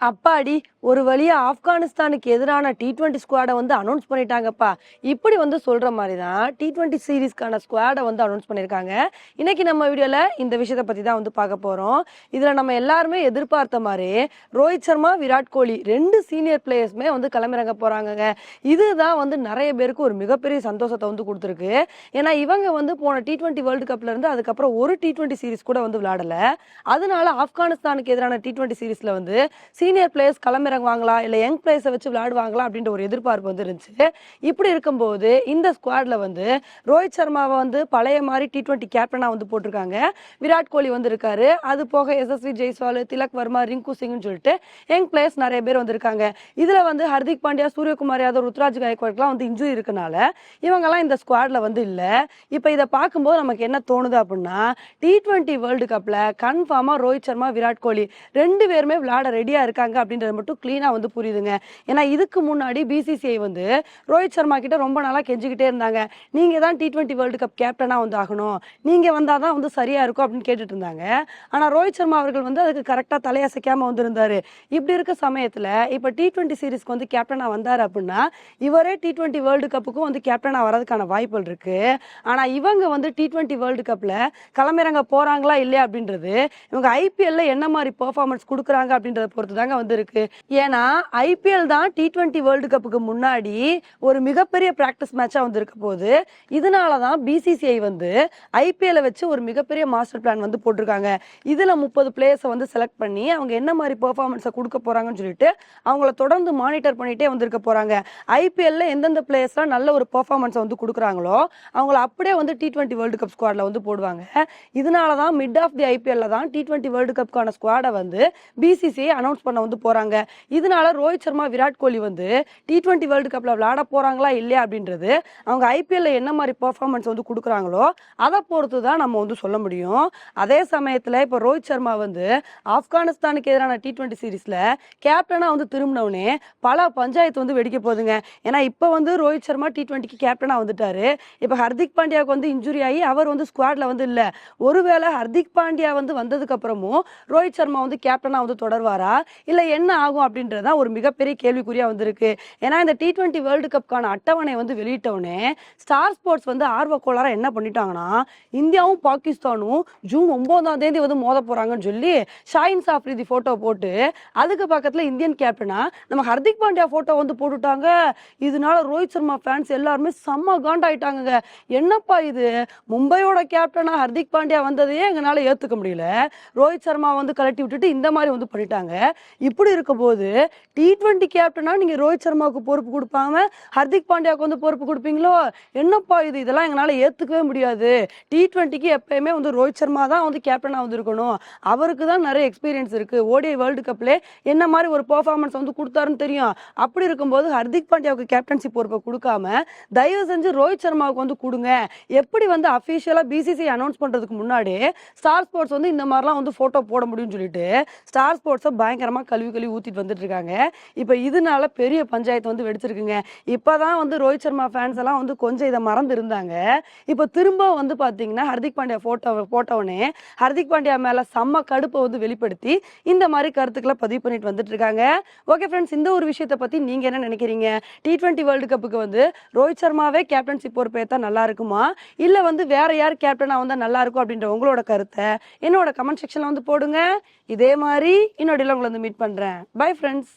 அப்பாடி ஒரு வழியா ஆப்கானிஸ்தானுக்கு எதிரான டி டுவெண்ட்டி ஸ்குவாடை வந்து அனௌன்ஸ் பண்ணிட்டாங்கப்பா. இப்படி வந்து சொல்ற மாதிரி தான் டி டுவெண்ட்டி சீரீஸ்க்கான ஸ்குவாடை வந்து அனௌன்ஸ் பண்ணியிருக்காங்க இன்னைக்கு நம்ம வீடியோல இந்த விஷயத்தை பத்தி தான் வந்து பார்க்க போறோம். இதுல நம்ம எல்லாருமே எதிர்பார்த்த மாதிரி ரோஹித் சர்மா விராட் கோலி ரெண்டு சீனியர் பிளேயர்ஸுமே வந்து கிளம்பிறங்க போறாங்கங்க. இதுதான் வந்து நிறைய பேருக்கு ஒரு மிகப்பெரிய சந்தோஷத்தை வந்து கொடுத்துருக்கு. ஏன்னா இவங்க வந்து போன டி டுவெண்ட்டி வேர்ல்டு கப்ல இருந்து அதுக்கப்புறம் ஒரு டி டுவெண்ட்டி சீரிஸ் கூட வந்து விளையாடல. அதனால ஆப்கானிஸ்தானுக்கு எதிரான டி டுவெண்ட்டி சீரிஸ்ல வந்து சீனியர் பிளேயர்ஸ் களமிறங்குவாங்களா? இல்லை யங் பிளேயர்ஸை வச்சு விளையாடுவாங்களா? அப்படின்ற ஒரு எதிர்பார்ப்பு வந்து இருந்துச்சு இப்படி இருக்கும்போது இந்த ஸ்குவாடில் வந்து ரோஹித் சர்மாவை வந்து பழைய மாதிரி டி டுவெண்ட்டி கேப்டனாக வந்து போட்டிருக்காங்க. விராட் கோலி வந்து இருக்காரு. அது போக எஸ்எஸ்வி ஜெய்ஸ்வால் திலக் வர்மா ரிங்கு சிங்னு சொல்லிட்டு யங் பிளேயர்ஸ் நிறைய பேர் வந்திருக்காங்க. இதில் வந்து ஹர்திக் பாண்டியா சூரியகுமார் யாதவ் ருத்ராஜ் காயக்வாட்லாம் வந்து இன்ஜுரி இருக்கனால இவங்கெல்லாம் இந்த ஸ்குவாடில் வந்து இல்லை. இப்போ இதை பார்க்கும்போது நமக்கு என்ன தோணுது அப்படின்னா டி ட்வெண்ட்டி வேர்ல்டு கப்பில் கன்ஃபார்மாக ரோஹித் சர்மா விராட் கோலி ரெண்டு பேருமே விளையாட ரெடியா இருக்காங்க அப்படின்றது மட்டும் க்ளீனாக வந்து புரியுதுங்க. ஏன்னா இதுக்கு முன்னாடி பிசிசிஐ வந்து ரோஹித் சர்மா கிட்ட ரொம்ப நாளாக கெஞ்சிக்கிட்டே இருந்தாங்க. நீங்கள் தான் டி ட்வெண்ட்டி வேர்ல்டு கப் கேப்டனாக வந்து ஆகணும். நீங்கள் வந்தால் தான் வந்து சரியாக இருக்கும் அப்படின்னு கேட்டுட்டு இருந்தாங்க. ஆனால் ரோஹித் சர்மா அவர்கள் வந்து அதுக்கு கரெக்டாக தலையசைக்காமல் வந்திருந்தார். இப்படி இருக்க சமயத்தில் இப்போ டி ட்வெண்ட்டி சீரிஸ்க்கு வந்து கேப்டனாக வந்தார் அப்படின்னா இவரே டி ட்வெண்ட்டி வேர்ல்டு கப்புக்கும் வந்து கேப்டனாக வரதுக்கான வாய்ப்புகள் இருக்குது ஆனால் இவங்க வந்து டி ட்வெண்ட்டி வேர்ல்டு கப்பில் களமிறங்க போகிறாங்களா இல்லையா அப்படின்றது இவங்க ஐபிஎல்ல என்ன மாதிரி பெர்ஃபார்மன்ஸ் கொடுக்குறாங்க அப்படின்றத பொறுத்து தான் தாங்க வந்திருக்கு. ஏன்னா ஐபிஎல் தான் டி டுவெண்ட்டி வேர்ல்டு கப்புக்கு முன்னாடி ஒரு மிகப்பெரிய பிராக்டிஸ் மேட்சா வந்திருக்க போது இதனால தான் பிசிசிஐ வந்து ஐபிஎல்ல வச்சு ஒரு மிகப்பெரிய மாஸ்டர் பிளான் வந்து போட்டிருக்காங்க. இதுல முப்பது பிளேயர்ஸை வந்து செலக்ட் பண்ணி அவங்க என்ன மாதிரி பெர்ஃபார்மன்ஸை கொடுக்க போறாங்கன்னு சொல்லிட்டு அவங்கள தொடர்ந்து மானிட்டர் பண்ணிட்டே வந்திருக்க போறாங்க. ஐபிஎல்ல எந்தெந்த பிளேயர்ஸ்லாம் நல்ல ஒரு பெர்ஃபார்மன்ஸை வந்து கொடுக்குறாங்களோ அவங்கள அப்படியே வந்து டி டுவெண்ட்டி வேர்ல்டு கப் ஸ்குவாட்ல வந்து போடுவாங்க. இதனால தான் மிட் ஆஃப் தி ஐபிஎல்ல தான் டி டுவெண்ட்டி வேர்ல்டு கப்க்கான ஸ்குவாடை வந்து பிசிசிஐ அனௌன்ஸ் பண்ண வந்து போறாங்க. இதனால ரோஹித் சர்மா விராட் கோலி வந்து டி டுவெண்ட்டி வேர்ல்டு கப்ல விளையாட போறாங்களா இல்லையா அப்படின்றது அவங்க ஐபிஎல்ல என்ன மாதிரி பெர்ஃபார்மன்ஸ் வந்து கொடுக்குறாங்களோ அதை பொறுத்து தான் நம்ம வந்து சொல்ல முடியும். அதே சமயத்துல இப்போ ரோஹித் சர்மா வந்து ஆப்கானிஸ்தானுக்கு எதிரான டி டுவெண்ட்டி சீரீஸ்ல கேப்டனா வந்து திரும்பினவுடனே பல பஞ்சாயத்து வந்து வெடிக்க போகுதுங்க. ஏன்னா இப்போ வந்து ரோஹித் சர்மா டி டுவெண்ட்டிக்கு கேப்டனா வந்துட்டாரு. இப்போ ஹர்திக் பாண்டியாவுக்கு வந்து இன்ஜுரி ஆகி அவர் வந்து ஸ்குவாட்ல வந்து இல்ல. ஒருவேளை ஹர்திக் பாண்டியா வந்து வந்ததுக்கு அப்புறமும் ரோஹித் சர்மா வந்து கேப்டனா வந்து தொடர்வாரா? இல்லை என்ன ஆகும் அப்படின்றதா ஒரு மிகப்பெரிய கேள்விக்குறியாக வந்திருக்கு. ஏன்னா இந்த டி டுவெண்ட்டி வேர்ல்டு கப்க்கான அட்டவணை வந்து வெளியிட்டவுடனே ஸ்டார் ஸ்போர்ட்ஸ் வந்து ஆர்வ கோளாரா என்ன பண்ணிட்டாங்கன்னா இந்தியாவும் பாகிஸ்தானும் ஜூன் ஒன்பதாம் தேதி வந்து மோத போகிறாங்கன்னு சொல்லி ஷாயின் சாஃப்ரிதி ஃபோட்டோ போட்டு அதுக்கு பக்கத்தில் இந்தியன் கேப்டனா நம்ம ஹர்திக் பாண்டியா ஃபோட்டோ வந்து போட்டுட்டாங்க. இதனால ரோஹித் சர்மா ஃபேன்ஸ் எல்லாருமே செம்ம காண்டாயிட்டாங்க என்னப்பா இது? மும்பையோட கேப்டனா ஹர்திக் பாண்டியா வந்ததையே எங்களால் ஏற்றுக்க முடியல. ரோஹித் சர்மா வந்து கலட்டி விட்டுட்டு இந்த மாதிரி வந்து பண்ணிட்டாங்க. இப்படி இருக்கும்போது டி ட்வெண்ட்டி கேப்டனா நீங்கள் ரோஹித் சர்மாவுக்கு பொறுப்பு கொடுப்பாம ஹர்திக் பாண்டியாவுக்கு வந்து பொறுப்பு கொடுப்பீங்களோ? என்னப்பா இது? இதெல்லாம் எங்களால் ஏற்றுக்கவே முடியாது. டி ட்வெண்ட்டிக்கு எப்பயுமே வந்து ரோஹித் சர்மா தான் வந்து கேப்டனாக வந்து இருக்கணும் அவருக்கு தான் நிறைய எக்ஸ்பீரியன்ஸ் இருக்குது ஓடிஐ வேர்ல்டு கப்பில் என்ன மாதிரி ஒரு பெர்ஃபார்மன்ஸ் வந்து கொடுத்தாருன்னு தெரியும். அப்படி இருக்கும்போது ஹர்திக் பாண்டியாவுக்கு கேப்டன்சி பொறுப்பை கொடுக்காம தயவு செஞ்சு ரோஹித் சர்மாவுக்கு வந்து கொடுங்க. எப்படி வந்து அஃபிஷியலாக பிசிசி அனௌன்ஸ் பண்ணுறதுக்கு முன்னாடி ஸ்டார் ஸ்போர்ட்ஸ் வந்து இந்த மாதிரிலாம் வந்து ஃபோட்டோ போட முடியும்னு சொல்லிட்டு ஸ்டார் ஸ்போர்ட்ஸை பயங்கரமாக பயங்கரமா கழுவி கழுவி ஊற்றிட்டு வந்துட்டு இருக்காங்க இப்போ இதனால பெரிய பஞ்சாயத்து வந்து வெடிச்சிருக்குங்க. இப்போ தான் வந்து ரோஹித் சர்மா ஃபேன்ஸ் எல்லாம் வந்து கொஞ்சம் இதை மறந்து இருந்தாங்க. இப்போ திரும்ப வந்து பார்த்தீங்கன்னா ஹர்திக் பாண்டியா போட்டோ போட்டோன்னே ஹர்திக் பாண்டியா மேலே செம்ம கடுப்பை வந்து வெளிப்படுத்தி இந்த மாதிரி கருத்துக்களை பதிவு பண்ணிட்டு வந்துட்டு இருக்காங்க ஓகே ஃப்ரெண்ட்ஸ் இந்த ஒரு விஷயத்தை பற்றி நீங்கள் என்ன நினைக்கிறீங்க? டி ட்வெண்ட்டி வேர்ல்டு கப்புக்கு வந்து ரோஹித் சர்மாவே கேப்டன்சி பொறுப்பேற்றா நல்லா இருக்குமா? இல்லை வந்து வேற யார் கேப்டனாக வந்தால் நல்லா இருக்கும் அப்படின்ற உங்களோட கருத்தை என்னோட கமெண்ட் செக்ஷனில் வந்து போடுங்க. இதே மாதிரி இன்னொடையில உங்களை வந்து மீட் பண்றேன். Bye friends